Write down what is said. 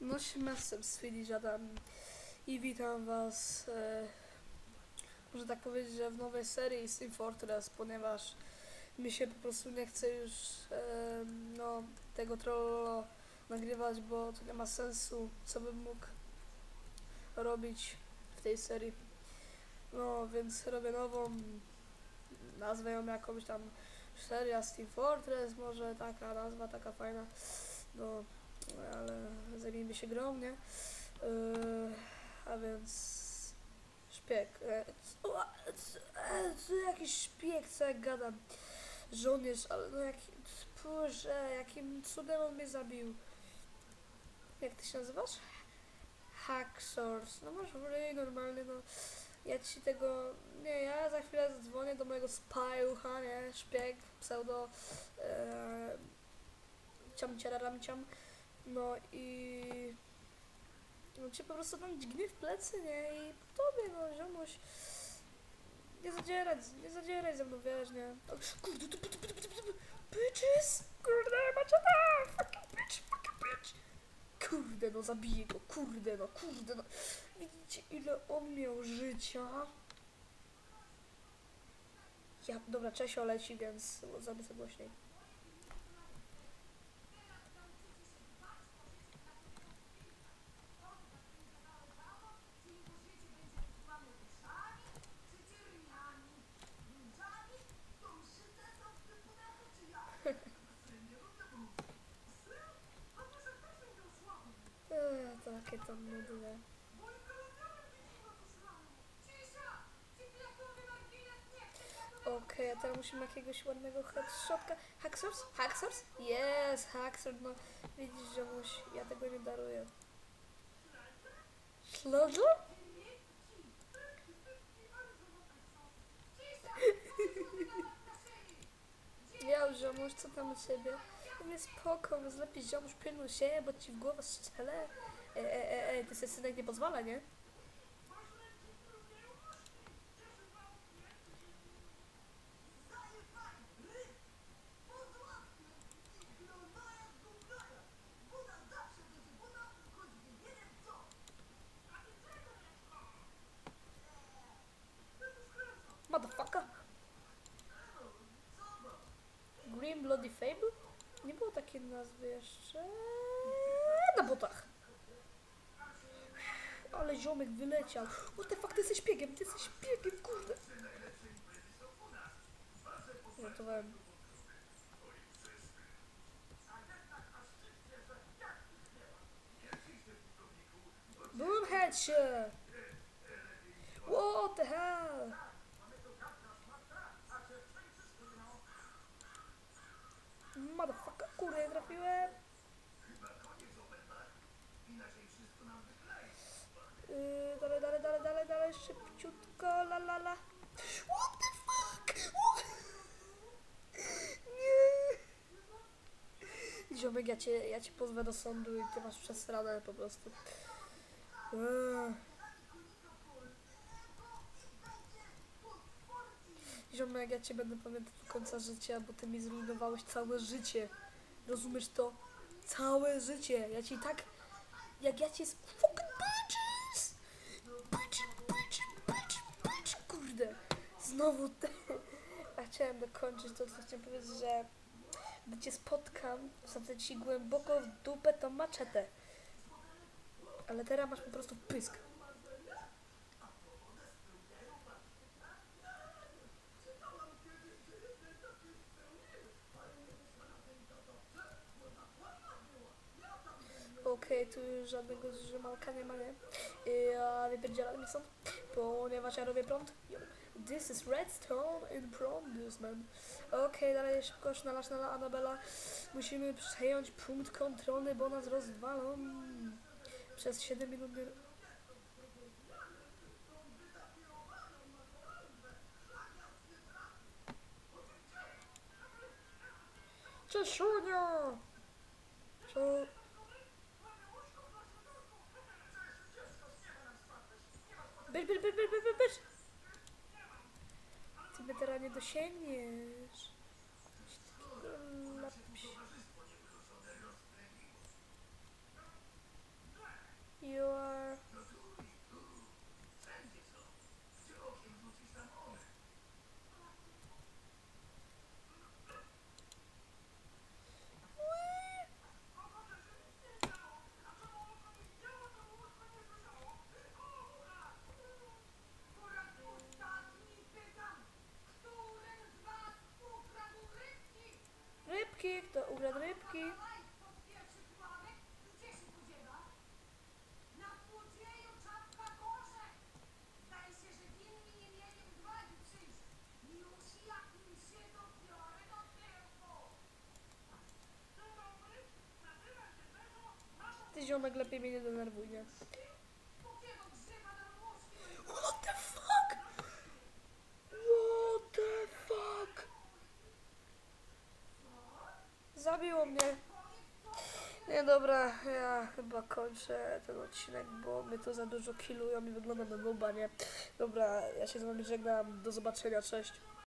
No siemesem Swedish Adam i witam was e, może tak powiedzieć, że w nowej serii Steam Fortress, ponieważ mi się po prostu nie chce już e, no, tego trollo nagrywać, bo to nie ma sensu, co bym mógł robić w tej serii. No, więc robię nową, nazwę ją jakąś tam seria Steam Fortress, może taka nazwa, taka fajna. No, ale zajmijmy się grą, nie? Yy, a więc szpieg. E, co, co, e, co jakiś szpieg, co ja gadam? Żołnierz, ale no jaki, Boże, jakim cudem on mnie zabił? Jak ty się nazywasz? Hacksource. No masz ryj normalny, no. Ja ci tego... Nie, ja za chwilę zadzwonię do mojego spyucha, nie? Szpieg, pseudo... E, ciam ciararam ciam. No i... No cię po prostu tam dźgnie w plecy, nie? I po tobie, no, ziomuś. Nie zadzierać, nie zadzieraj ze mną, wiesz, nie? O, Kurde, tu, tu, tu, tu, tu, tu, bitches! Kurde, macie tam! Fucking bitch, fucking bitch! Kurde, no zabiję go, kurde, no, kurde, no. Widzicie, ile on miał życia? Ja, dobra, Czesio leci, więc zrobię sobie głośniej. Takie to nudne. Okej, a teraz musimy jakiegoś ładnego headshotka. Hacksource? Hacksource? Yes, Hacksource, no widzisz, że musi, ja tego nie daruję. Ślodzo? Ja ziomuś, co tam u ciebie? Mówię spoko, więc lepiej ziomuś pilnuj się, bo ci w głowę strzelę. E, e, e, e, ty sobie synek nie pozwala, nie? Motherfucker! Green Bloody Fable? Nie było takiej nazwy jeszcze. Na botach. Ale ziomek wyleciał. The fuck, ty jesteś szpiegiem, ty jesteś szpiegiem, kurde. Żartowałem. Boom headshot! What the hell? Motherfucker, kurde, trafiłem. Yy, dalej, dalej, dalej, dalej, dalej, szybciutko, la la la. What the fuck? What? Nie. Ziomek, ja cię, ja cię pozwę do sądu i ty masz przesrane po prostu. Eee. Ziomek, ja cię będę pamiętał do końca życia, bo ty mi zrujnowałeś całe życie. Rozumiesz to? Całe życie. Ja ci tak... Jak ja cię... Znowu te... A chciałem dokończyć to, co chciałem powiedzieć, że... Gdy cię spotkam, wsadzę ci głęboko w dupę tą maczetę. Ale teraz masz po prostu pysk. Okej, tu już żadnego zrzymalka nie ma, nie? Yy, a wypierdzielamy stąd, ponieważ ja robię prąd. Yo. This is redstone in prąd, man. Okej, dalej szybko sznala, sznala, Anabela. Musimy przejąć punkt kontrolny, bo nas rozwalą. Przez 7 minut nie... Cieszunio! Co? Bycz, bycz, bycz, bycz, bycz, bycz! Ty mnie teraz rybki, kto ugradł rybki. Ty ziomek lepiej mnie nie denerwuj, nie? Zabiło mnie. Nie, dobra, ja chyba kończę ten odcinek, bo mnie to za dużo killują i wygląda na nuba, nie? Dobra, ja się z wami żegnam, do zobaczenia, cześć.